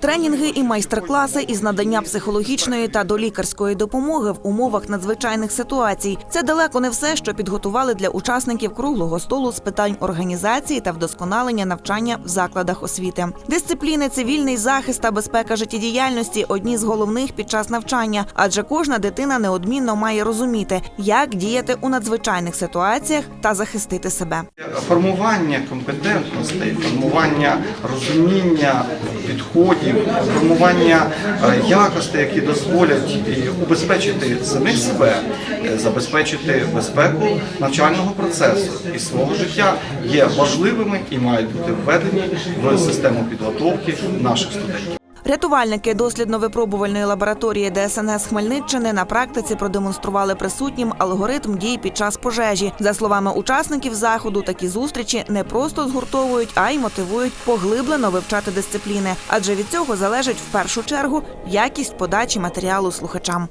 Тренінги і майстер-класи із надання психологічної та долікарської допомоги в умовах надзвичайних ситуацій. Це далеко не все, що підготували для учасників круглого столу з питань організації та вдосконалення навчання в закладах освіти. Дисципліни, цивільний захист та безпека життєдіяльності одні з головних під час навчання, адже кожна дитина неодмінно має розуміти, як діяти у надзвичайних ситуаціях та захистити себе. Формування компетентностей, формування розуміння підходів, формування е, якостей, які дозволять убезпечити самих себе, е, забезпечити безпеку навчального процесу і свого життя є важливими і мають бути введені в систему підготовки наших студентів. Рятувальники дослідно-випробувальної лабораторії ДСНС Хмельниччини на практиці продемонстрували присутнім алгоритм дій під час пожежі. За словами учасників заходу, такі зустрічі не просто згуртовують, а й мотивують поглиблено вивчати дисципліни, адже від цього залежить в першу чергу якість подачі матеріалу слухачам.